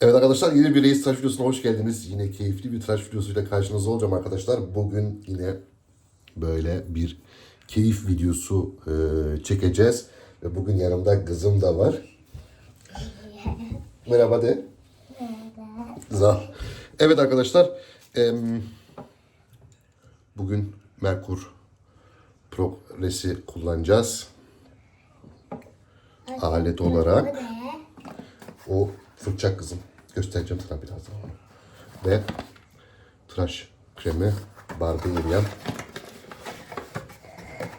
Evet arkadaşlar yeni bir reis tıraş videosuna hoş geldiniz. Yine keyifli bir tıraş videosuyla karşınızda olacağım arkadaşlar. Bugün yine böyle bir keyif videosu e, çekeceğiz. Ve bugün yanımda kızım da var. Merhaba de. Merhaba. Evet arkadaşlar. em, bugün Merkur Progress'i kullanacağız. Alet olarak. O fırça kızım. Göstereceğim sana birazdan onu. Ve tıraş kremi Barbarian.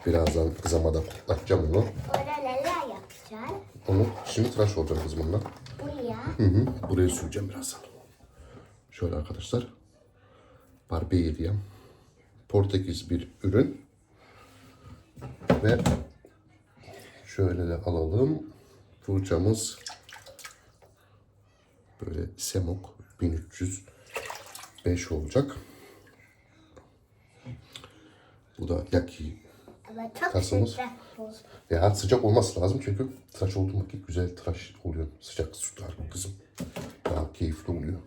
Birazdan kızıma da koklatacağım onu. Onu şimdi tıraş olacağım kızım onunla. Buraya. Hı hı. Buraya süreceğim birazdan. Şöyle arkadaşlar. Barbarian. Portekiz bir ürün. Ve şöyle de alalım. Fırçamız böyle Semok 1305 olacak. Bu da Yaki. Ama çok Kasımız. sıcak bu. Ya sıcak olması lazım çünkü tıraş olduğum vakit güzel tıraş oluyor. Sıcak sular kızım. Daha keyifli oluyor.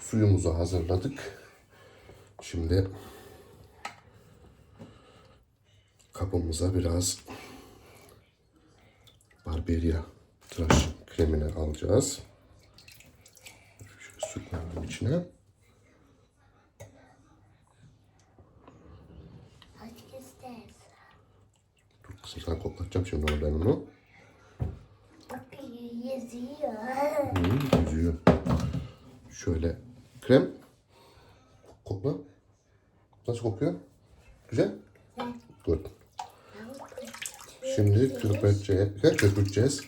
Suyumuzu hazırladık. Şimdi kabımıza biraz Barberia tıraş kremini alacağız. Su koyalım içine. Dur kızım sana koklatacağım şimdi oradan onu. Bak yüzüyor. Hı, yüzüyor. Şöyle krem. Kokla. Nasıl kokuyor? Güzel. Good. Şimdi köpürteceğiz. köpürteceğiz.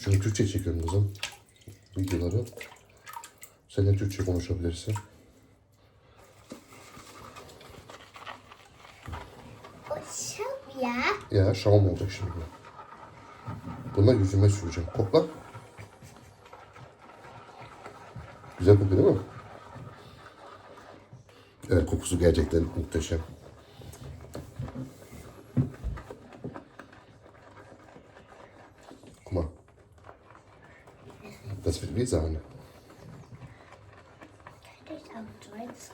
Çünkü Türkçe çekiyorum kızım. Videoları. Sen de Türkçe konuşabilirsin. O şap ya. Ya şamam olacak şimdi. Bunlar yüzüme süreceğim. Kokla. Güzel kokuyor değil mi? Evet kokusu gerçekten muhteşem. Mal. Das wird wie Sahne.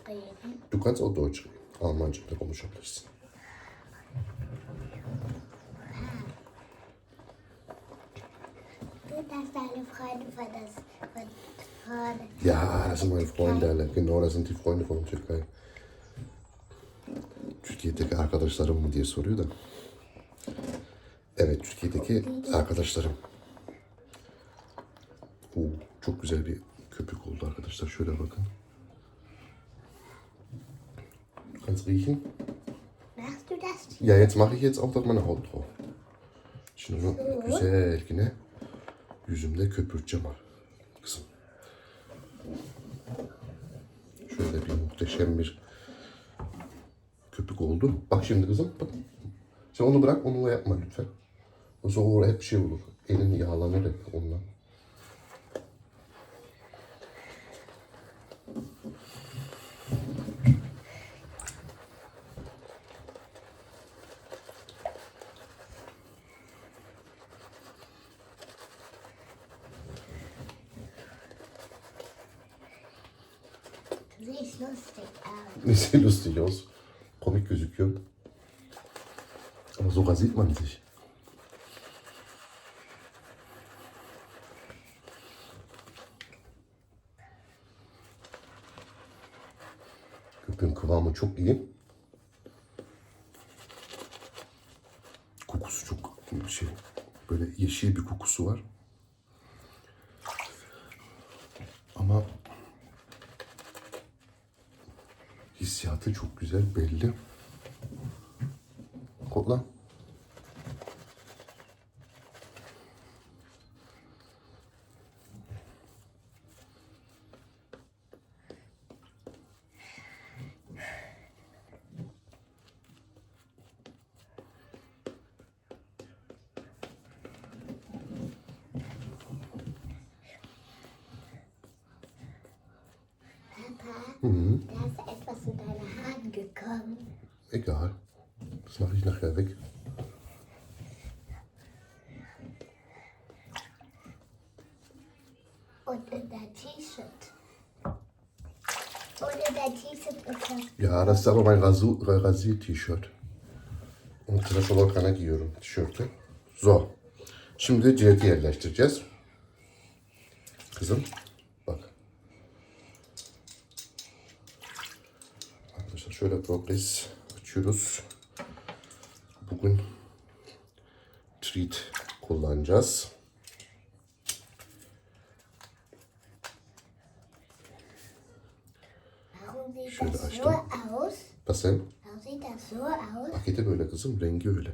Reden. Du kannst auch Deutsch reden. Almanca da konuşabilirsin. Ja, das sind meine Freunde alle. Genau, das sind die Freunde von der Türkei. Türkiye'deki arkadaşlarım mı diye soruyor da. Evet, Türkiye'deki arkadaşlarım. Oo, çok güzel bir köpük oldu arkadaşlar. Şöyle bakın. Du kannst riechen. Machst du das? Ja, jetzt mache ich jetzt auch das meine Haut drauf. Şimdi onu güzel yine yüzümde köpürteceğim. Kızım. Şöyle bir muhteşem bir köpük oldu. Bak şimdi kızım. Bak. Sen onu bırak, onunla yapma lütfen. O zaman hep şey olur. Elin yağlanır hep onunla. Aus. Ne sieht lustig aus. Komik gözüküyor. Aber so rasiert man sich. Köpüğün kıvamı çok iyi. Kokusu çok şey. Böyle yeşil bir kokusu var. Ama hissiyatı çok güzel belli. Kokla. Papa, da ist etwas in deine Haare gekommen. Egal. Das mache ich nachher weg. Und in dein T-Shirt. Oder dein T-Shirt ist das. Ya das ist aber mein Rasier-T-Shirt. Onu tıraş olurken giyiyorum tişörtü. So. Şimdi cileti yerleştireceğiz. Kızım bak. Arkadaşlar şöyle progress açıyoruz. Bugün treat kullanacağız. Das so aus? Paketi böyle kızım, rengi öyle.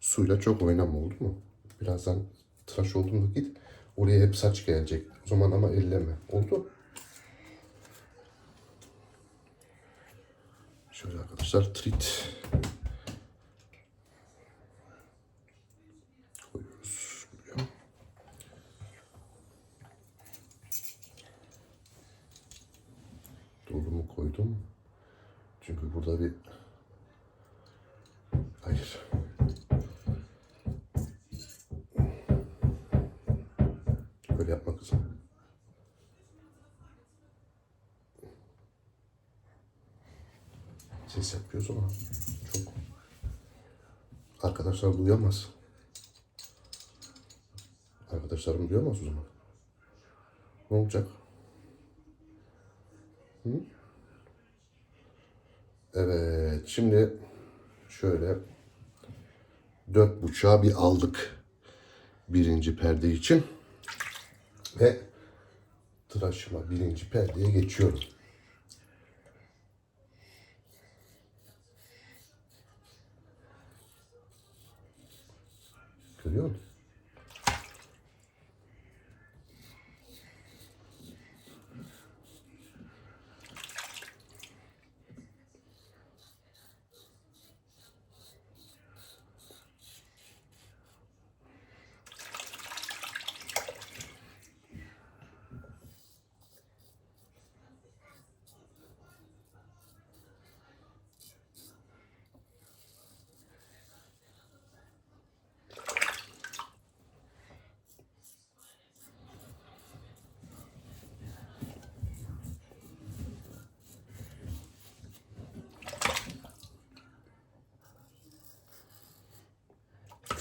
Suyla çok oynama oldu mu? Birazdan tıraş olduğunda git. Oraya hep saç gelecek. O zaman ama elleme. Oldu. Şöyle arkadaşlar trit koyuyoruz buraya. Koydum. Çünkü burada bir... Böyle yapma kızım. Ses yapıyoruz ama çok... Arkadaşlar duyamaz. Arkadaşlarım duyamaz o zaman. Ne olacak? Evet, şimdi şöyle dört buçuğa bir aldık birinci perde için ve tıraşıma birinci perdeye geçiyorum. Görüyor musun?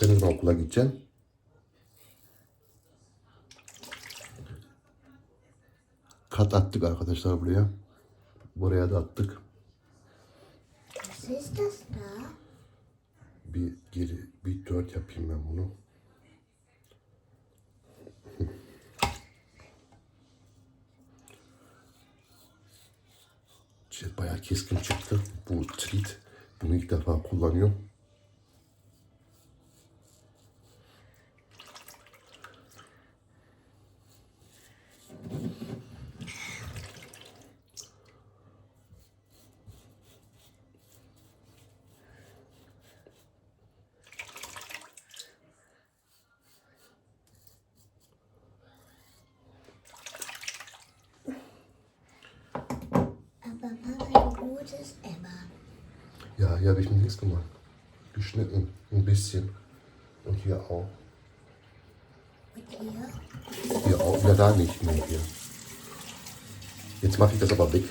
Sen ne zaman okula gideceksin? Kat attık arkadaşlar buraya. Buraya da attık. Da? Bir geri bir dört yapayım ben bunu. Cilt bayağı keskin çıktı. Bu treat. Bunu ilk defa kullanıyorum. Papa, wie gut ist Emma? Ja, hier habe ich nichts gemacht. Geschnitten. Ein bisschen. Und hier auch. Und ihr? Hier auch. Ja, da nicht mehr hier. Jetzt mache ich das aber weg.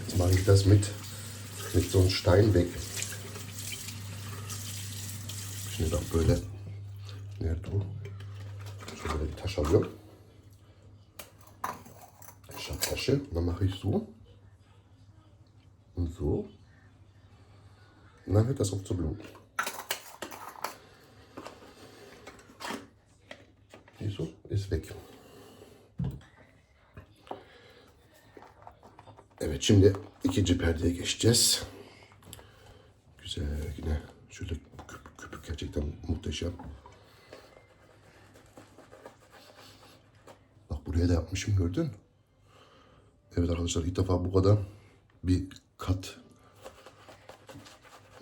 Jetzt mache ich das mit, mit so einem Stein weg. Şimdi bak böyle. Nerede o? Şöyle bir taş alıyorum. Ahşap taşı. Dann mache ich so. Und so. Und dann hört das auf zu bluten. Du? Ist weg. Evet şimdi ikinci perdeye geçeceğiz. Güzel yine şöyle köpük köpük gerçekten muhteşem. Bak buraya da yapmışım gördün. Evet arkadaşlar ilk defa bu kadar bir kat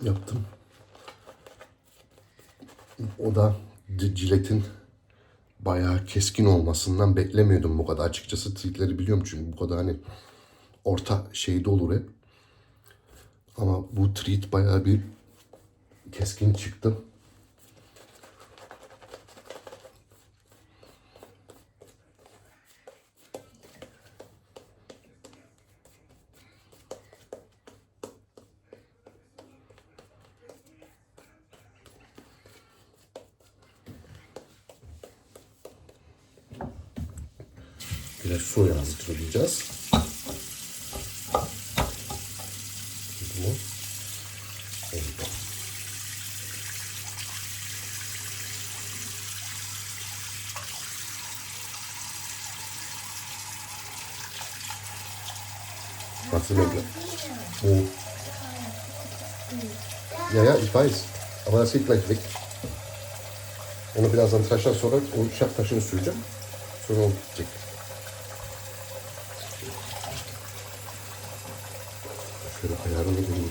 yaptım. O da ciletin bayağı keskin olmasından beklemiyordum bu kadar. Açıkçası tweetleri biliyorum çünkü bu kadar hani orta şeyde olur hep. Ama bu treat bayağı bir keskin çıktı. Biraz soya hazırlayacağız. Bu. Oldu. Nasıl böyle? Bu. Ja, ja, ich weiß. Aber das geht gleich. Onu birazdan tıraştan sonra o şap taşını süreceğim. Sonra o gidecek. Şöyle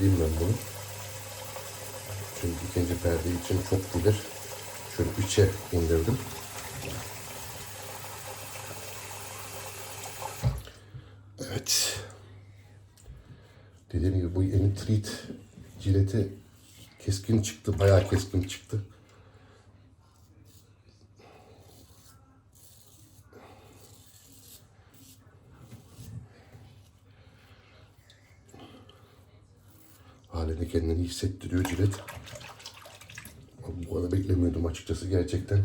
indireyim ben bunu. Çünkü ikinci perde için çok gelir. Şöyle üçe indirdim. Evet. Dediğim gibi bu yeni treat cileti keskin çıktı. Bayağı keskin çıktı. Halini kendini hissettiriyor cilet. Bu kadar beklemiyordum açıkçası gerçekten.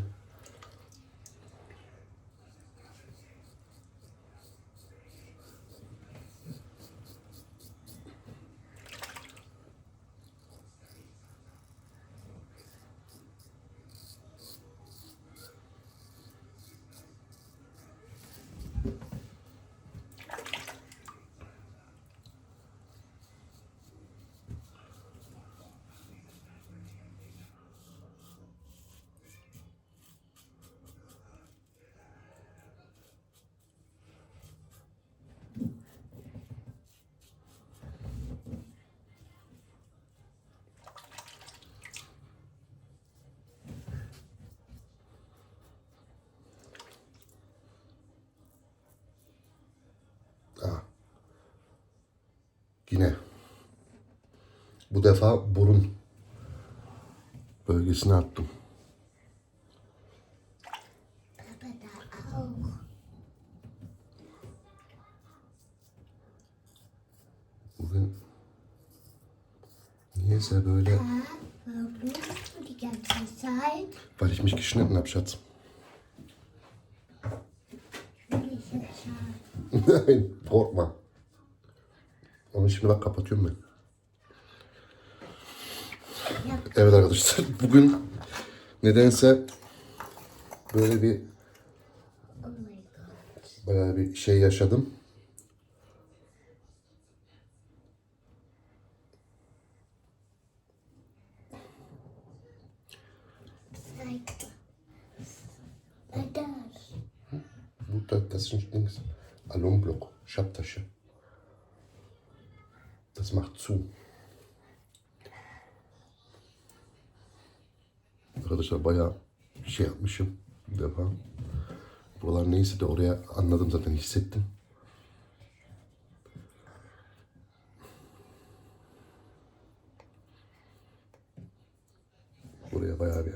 Yine bu defa burun bölgesine attım. Bugün niyeyse böyle weil ich mich geschnitten habe, Schatz. Nein, korkma. Onu şimdi bak kapatıyorum ben. Evet arkadaşlar bugün nedense böyle bir bayağı bir şey yaşadım. Bu da das sind Dings. Alumblock, Schabtasche. Das macht zu. Arkadaşlar bayağı şey yapmışım defa. Buralar neyse de oraya anladım zaten hissettim. Buraya bayağı bir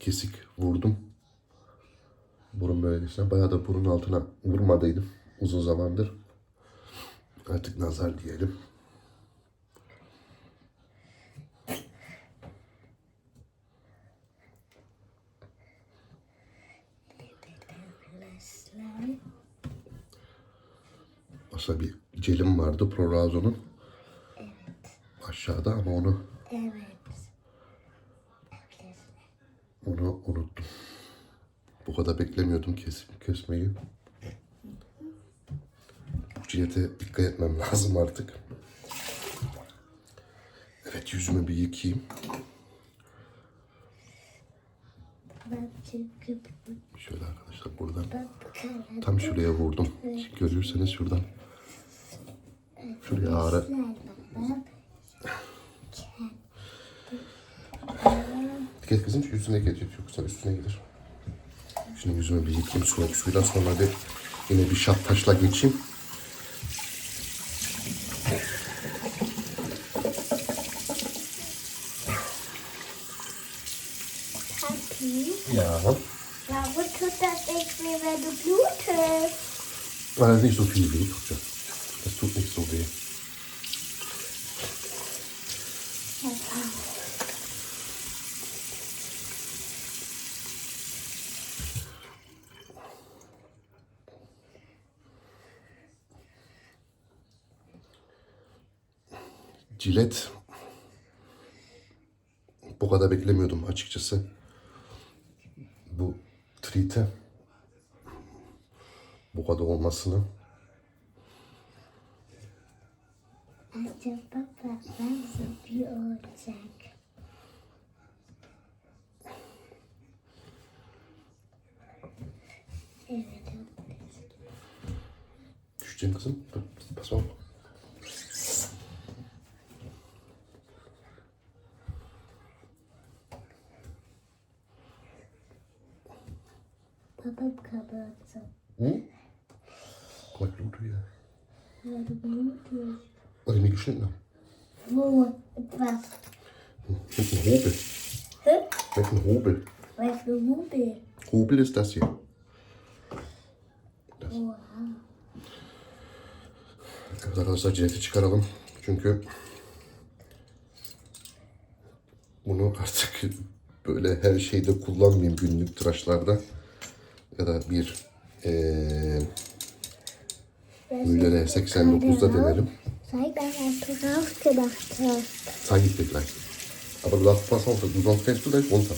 kesik vurdum. Burun bölgesine. Bayağı da burun altına vurmadıydım uzun zamandır. Artık nazar diyelim. Aslında bir celim vardı Prorazo'nun. Aşağıda ama onu Evet. onu unuttum. Bu kadar beklemiyordum kes, kesmeyi. Bu cilete dikkat etmem lazım artık. Evet yüzümü bir yıkayayım. Ben çünkü Şöyle arkadaşlar buradan ben tam şuraya vurdum. Görürseniz şuradan. Şuraya ağrı. Dikkat kızım yüzüne getir yoksa üstüne gelir. Şimdi yüzümü bir yıkayayım soğuk suyla sonra bir yine bir şap taşla geçeyim. Ja. Ja, wozu das ich mir, wenn du blutest? Weil das nicht so viel Blut tut. Das tut nicht so. Cilet bu kadar beklemiyordum açıkçası. Bu trite bu kadar olmasını. War so wie olacak. Evet. Düşeceğim kızım. Dur, Pas auf. Papa kapattı. Hm? Guck mal, İch mir geschnitten habe. Wo? Was? Mit einem Hobel. Hä? Mit einem Hobel. Was für Hubel? Hobel ist das hier. Oha. Evet arkadaşlar cileti çıkaralım. Çünkü bunu artık böyle her şeyde kullanmayayım günlük tıraşlarda. Ya da bir eee Müllere 89'da denerim. Zeig mal, was du rausgemacht hast. Zeige ich dir gleich. Aber du darfst pass auf, sonst fällst du gleich runter.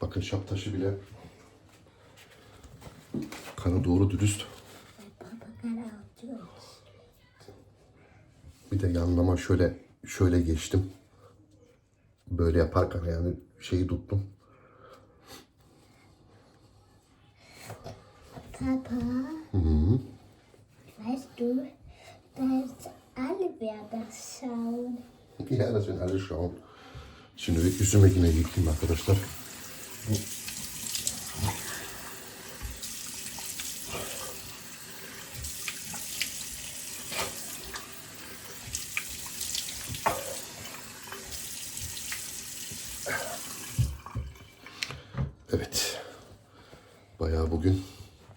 Bakın şap taşı bile kanı doğru dürüst. Bir de yanlama şöyle şöyle geçtim. Böyle yaparken yani şeyi tuttum. Papa, weißt du, dass alle werden das schauen. Ja, das werden alle schauen. Şimdi bir yüzüme yine yıkayayım arkadaşlar. Evet. Bayağı bugün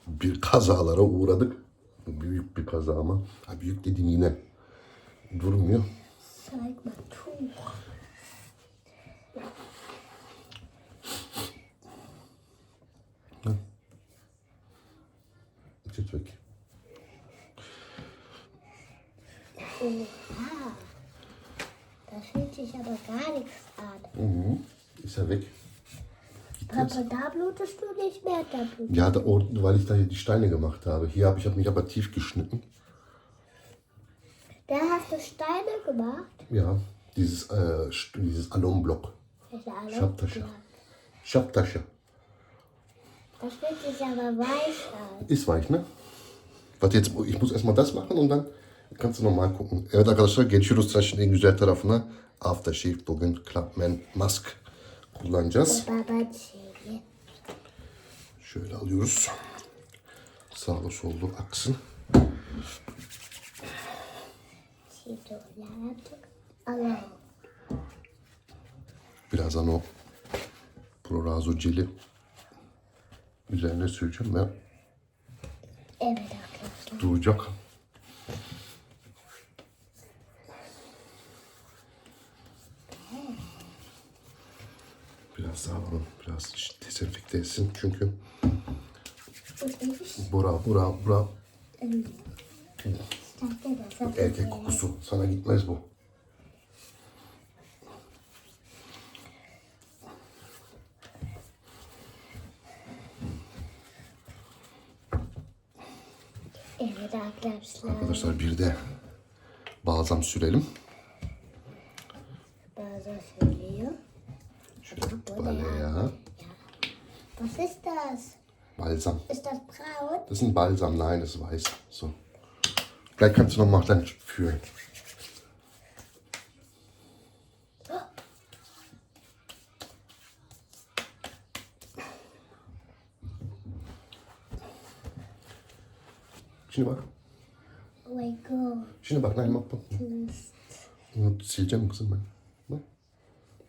bir kazalara uğradık. Kaza ama. Ha, büyük dediğim yine durmuyor. Papa, da blutest du nicht mehr, da blutest Ja, da, oh, weil ich da hier die Steine gemacht habe. Hier habe ich hab mich aber tief geschnitten. Da hast du Steine gemacht. Ja, dieses, äh, dieses Alumblock. Schabtasche. Schabtasche. Das fühlt sich aber weich an. Ist weich, ne? Warte jetzt, ich muss erstmal das machen und dann kannst du nochmal gucken. Evet arkadaşlar geçiyoruz tıraşın en güzel tarafına. Aftershave bugün Clubman Mask kullanacağız. Babacığım. Şöyle alıyoruz. Sağlı sollu aksın. Birazdan o Prorazo jeli üzerine süreceğim ve Evet arkadaşlar. duracak. Biraz daha alalım. Biraz dezenfekte etsin. Çünkü bura bura bura erkek kokusu. Sana gitmez bu. Evet arkadaşlar. Arkadaşlar bir de balzam sürelim. Bazı söylüyor. Ya. Was ist das? Balsam. Ist das braun? Das ist ein Balsam, nein, das ist weiß. So. Gleich kannst du noch mal dann fühlen. Bak. Oh god. Şimdi bak. Nein, mach bak. Bunu sileceğim kızım ben.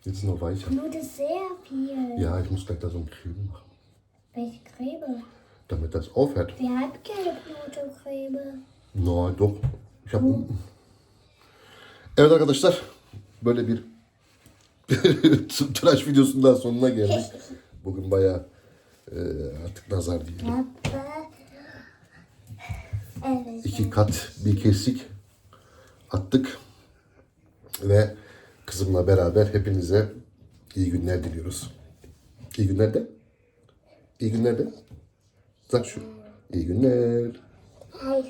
Jetzt ist noch weicher. Blut ist sehr viel. Ja, ich muss gleich da so ein Creme machen, Welche Creme? damit das aufhört. Wer hat keine Blutcreme? No, doch. Ich habe unten. Evet arkadaşlar. Böyle bir tıraş videosunun daha sonuna geldik. Bugün bayağı e, artık nazar değil. Papa. Evet. İki kat bir kesik attık. Ve kızımla beraber hepinize iyi günler diliyoruz. İyi günler de. İyi günler de. Sag şu. İyi günler. Hayır.